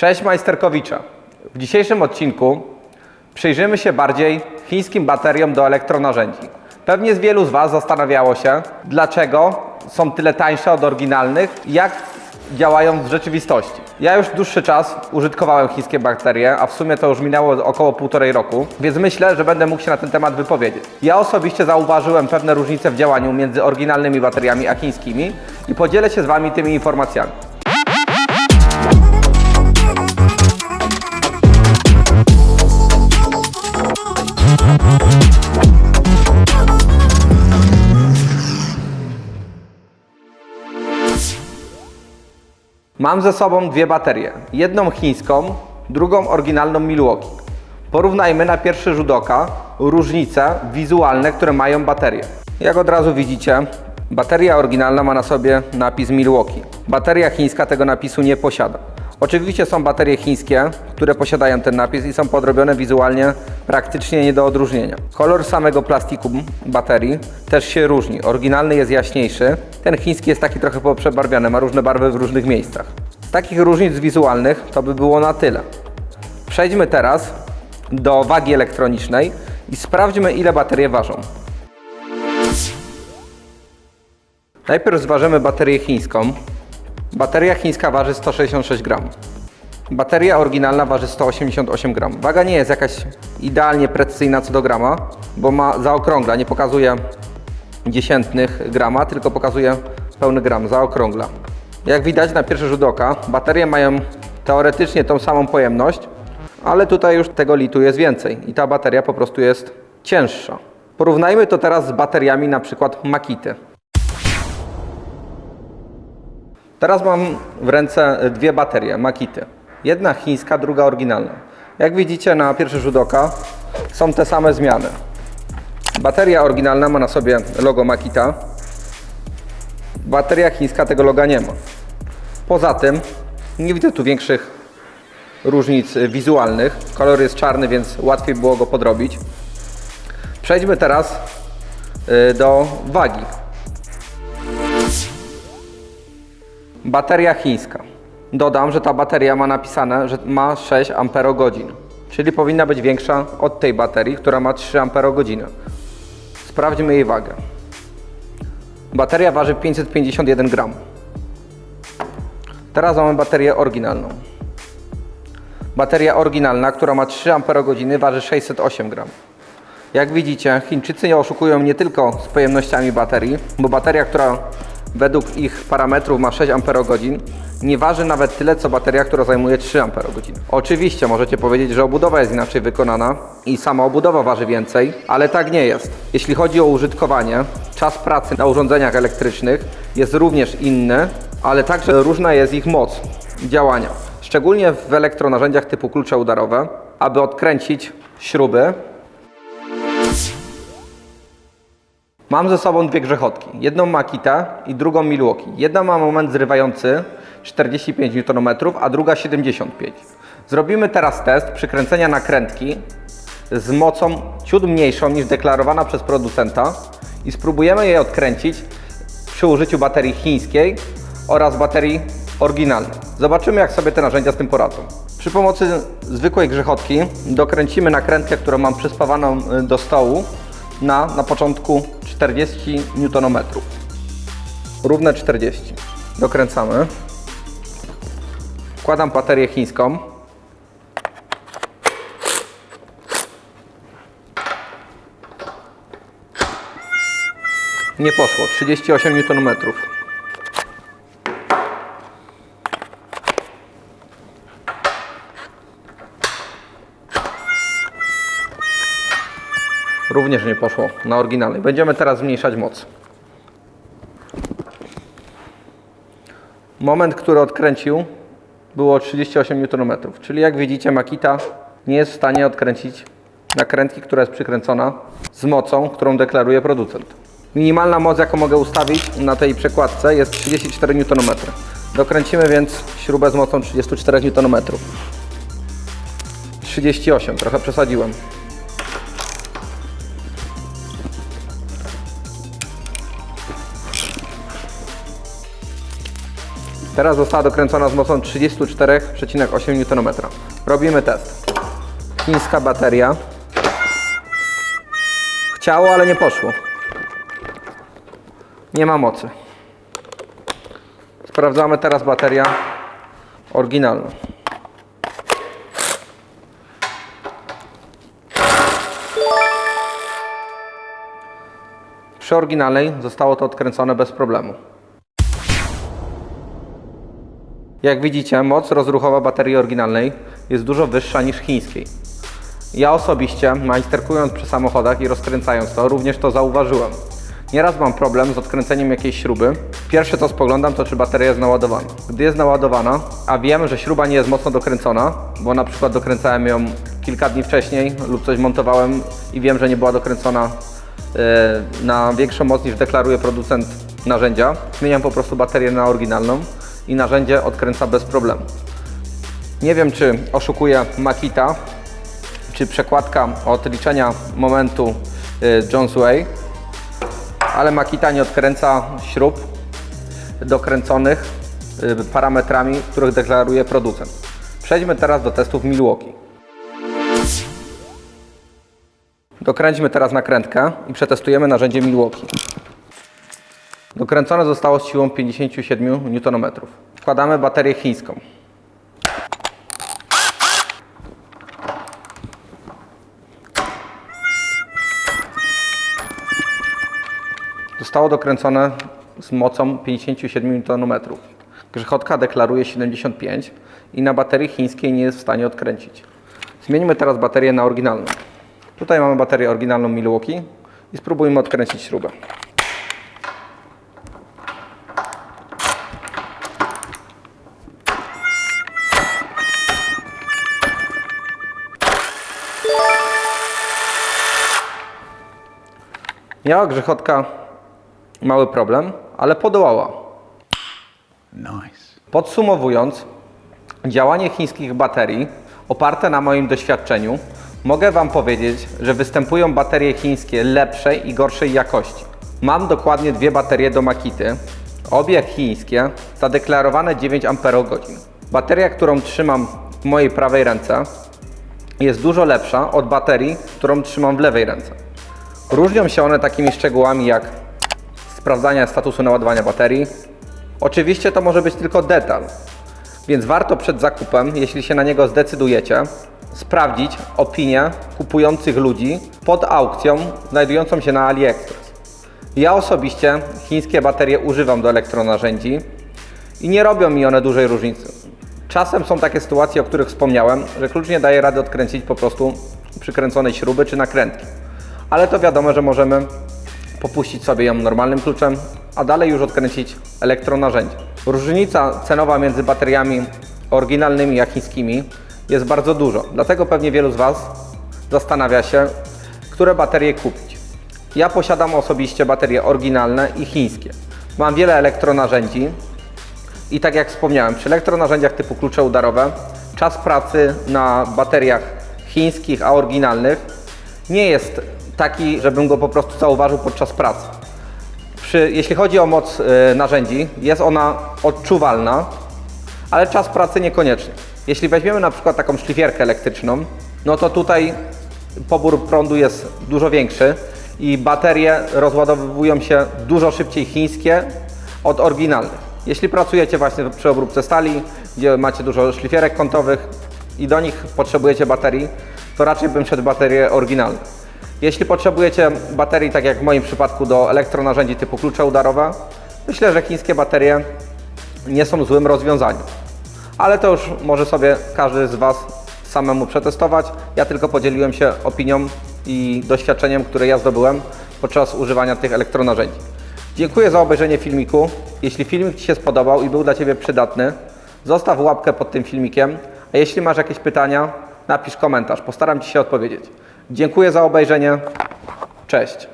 Cześć Majsterkowicza. W dzisiejszym odcinku przyjrzymy się bardziej chińskim bateriom do elektronarzędzi. Pewnie z wielu z Was zastanawiało się, dlaczego są tyle tańsze od oryginalnych jak działają w rzeczywistości. Ja już dłuższy czas użytkowałem chińskie baterie, a w sumie to już minęło około półtorej roku, więc myślę, że będę mógł się na ten temat wypowiedzieć. Ja osobiście zauważyłem pewne różnice w działaniu między oryginalnymi bateriami a chińskimi i podzielę się z Wami tymi informacjami. Mam ze sobą dwie baterie. Jedną chińską, drugą oryginalną Milwaukee. Porównajmy na pierwszy rzut oka różnice wizualne, które mają baterie. Jak od razu widzicie, bateria oryginalna ma na sobie napis Milwaukee. Bateria chińska tego napisu nie posiada. Oczywiście są baterie chińskie, które posiadają ten napis i są podrobione wizualnie praktycznie nie do odróżnienia. Kolor samego plastiku baterii też się różni. Oryginalny jest jaśniejszy, ten chiński jest taki trochę poprzebarwiony, ma różne barwy w różnych miejscach. Z takich różnic wizualnych to by było na tyle. Przejdźmy teraz do wagi elektronicznej i sprawdźmy ile baterie ważą. Najpierw zważymy baterię chińską. Bateria chińska waży 166 gram. Bateria oryginalna waży 188 gram. Waga nie jest jakaś idealnie precyzyjna co do grama, bo ma zaokrągla, nie pokazuje dziesiętnych grama, tylko pokazuje pełny gram, zaokrągla. Jak widać na pierwszy rzut oka, baterie mają teoretycznie tą samą pojemność, ale tutaj już tego litu jest więcej i ta bateria po prostu jest cięższa. Porównajmy to teraz z bateriami na przykład Makity. Teraz mam w ręce dwie baterie Makity. Jedna chińska, druga oryginalna. Jak widzicie na pierwszy rzut oka są te same zmiany. Bateria oryginalna ma na sobie logo Makita. Bateria chińska tego loga nie ma. Poza tym nie widzę tu większych różnic wizualnych. Kolor jest czarny, więc łatwiej było go podrobić. Przejdźmy teraz y, do wagi. Bateria chińska. Dodam, że ta bateria ma napisane, że ma 6 Ah, czyli powinna być większa od tej baterii, która ma 3 Ah. Sprawdźmy jej wagę. Bateria waży 551 gram. Teraz mamy baterię oryginalną. Bateria oryginalna, która ma 3 Ah, waży 608 gram. Jak widzicie, Chińczycy nie oszukują nie tylko z pojemnościami baterii, bo bateria, która według ich parametrów ma 6 Ah, nie waży nawet tyle, co bateria, która zajmuje 3 Ah. Oczywiście możecie powiedzieć, że obudowa jest inaczej wykonana i sama obudowa waży więcej, ale tak nie jest. Jeśli chodzi o użytkowanie, czas pracy na urządzeniach elektrycznych jest również inny, ale także różna jest ich moc działania. Szczególnie w elektronarzędziach typu klucze udarowe, aby odkręcić śruby, Mam ze sobą dwie grzechotki. Jedną Makita i drugą Milwaukee. Jedna ma moment zrywający 45 Nm, a druga 75. Zrobimy teraz test przykręcenia nakrętki z mocą ciut mniejszą niż deklarowana przez producenta i spróbujemy jej odkręcić przy użyciu baterii chińskiej oraz baterii oryginalnej. Zobaczymy jak sobie te narzędzia z tym poradzą. Przy pomocy zwykłej grzechotki dokręcimy nakrętkę, którą mam przyspawaną y, do stołu na, na początku 40 Nm. Równe 40. Dokręcamy. Wkładam baterię chińską. Nie poszło. 38 Nm. Również nie poszło na oryginalnej. Będziemy teraz zmniejszać moc. Moment, który odkręcił, było 38 Nm. Czyli jak widzicie, Makita nie jest w stanie odkręcić nakrętki, która jest przykręcona z mocą, którą deklaruje producent. Minimalna moc, jaką mogę ustawić na tej przekładce jest 34 Nm. Dokręcimy więc śrubę z mocą 34 Nm. 38, trochę przesadziłem. Teraz została dokręcona z mocą 34,8 Nm. Robimy test. Chińska bateria. Chciało, ale nie poszło. Nie ma mocy. Sprawdzamy teraz bateria oryginalna. Przy oryginalnej zostało to odkręcone bez problemu. Jak widzicie, moc rozruchowa baterii oryginalnej jest dużo wyższa niż chińskiej. Ja osobiście, majsterkując przy samochodach i rozkręcając to, również to zauważyłem. Nieraz mam problem z odkręceniem jakiejś śruby. Pierwsze co spoglądam to czy bateria jest naładowana. Gdy jest naładowana, a wiem, że śruba nie jest mocno dokręcona, bo na przykład dokręcałem ją kilka dni wcześniej lub coś montowałem i wiem, że nie była dokręcona e, na większą moc niż deklaruje producent narzędzia, zmieniam po prostu baterię na oryginalną i narzędzie odkręca bez problemu. Nie wiem, czy oszukuje Makita, czy przekładka od liczenia momentu y, Jones Way, ale Makita nie odkręca śrub dokręconych y, parametrami, których deklaruje producent. Przejdźmy teraz do testów Milwaukee. Dokręćmy teraz nakrętkę i przetestujemy narzędzie Milwaukee. Dokręcone zostało z siłą 57 Nm. Wkładamy baterię chińską. Zostało dokręcone z mocą 57 Nm. Grzechotka deklaruje 75 i na baterii chińskiej nie jest w stanie odkręcić. Zmieńmy teraz baterię na oryginalną. Tutaj mamy baterię oryginalną Milwaukee i spróbujmy odkręcić śrubę. Miała grzechotka mały problem, ale podołała. Nice. Podsumowując, działanie chińskich baterii oparte na moim doświadczeniu, mogę Wam powiedzieć, że występują baterie chińskie lepszej i gorszej jakości. Mam dokładnie dwie baterie do Makity, obie chińskie, zadeklarowane 9 Ah. Bateria, którą trzymam w mojej prawej ręce, jest dużo lepsza od baterii, którą trzymam w lewej ręce. Różnią się one takimi szczegółami jak sprawdzania statusu naładowania baterii. Oczywiście to może być tylko detal, więc warto przed zakupem, jeśli się na niego zdecydujecie, sprawdzić opinię kupujących ludzi pod aukcją znajdującą się na AliExpress. Ja osobiście chińskie baterie używam do elektronarzędzi i nie robią mi one dużej różnicy. Czasem są takie sytuacje, o których wspomniałem, że klucz nie daje rady odkręcić po prostu przykręconej śruby czy nakrętki. Ale to wiadomo, że możemy popuścić sobie ją normalnym kluczem, a dalej już odkręcić elektronarzędzie. Różnica cenowa między bateriami oryginalnymi a chińskimi jest bardzo dużo, dlatego pewnie wielu z Was zastanawia się, które baterie kupić. Ja posiadam osobiście baterie oryginalne i chińskie. Mam wiele elektronarzędzi i tak jak wspomniałem, przy elektronarzędziach typu klucze udarowe czas pracy na bateriach chińskich, a oryginalnych nie jest taki, żebym go po prostu zauważył podczas pracy. Przy, jeśli chodzi o moc y, narzędzi, jest ona odczuwalna, ale czas pracy niekoniecznie. Jeśli weźmiemy na przykład taką szlifierkę elektryczną, no to tutaj pobór prądu jest dużo większy i baterie rozładowują się dużo szybciej chińskie od oryginalnych. Jeśli pracujecie właśnie przy obróbce stali, gdzie macie dużo szlifierek kątowych i do nich potrzebujecie baterii, to raczej bym szedł baterie oryginalne. Jeśli potrzebujecie baterii, tak jak w moim przypadku, do elektronarzędzi typu klucze udarowe, myślę, że chińskie baterie nie są złym rozwiązaniem. Ale to już może sobie każdy z Was samemu przetestować. Ja tylko podzieliłem się opinią i doświadczeniem, które ja zdobyłem podczas używania tych elektronarzędzi. Dziękuję za obejrzenie filmiku. Jeśli filmik Ci się spodobał i był dla Ciebie przydatny, zostaw łapkę pod tym filmikiem, a jeśli masz jakieś pytania, napisz komentarz. Postaram Ci się odpowiedzieć. Dziękuję za obejrzenie. Cześć.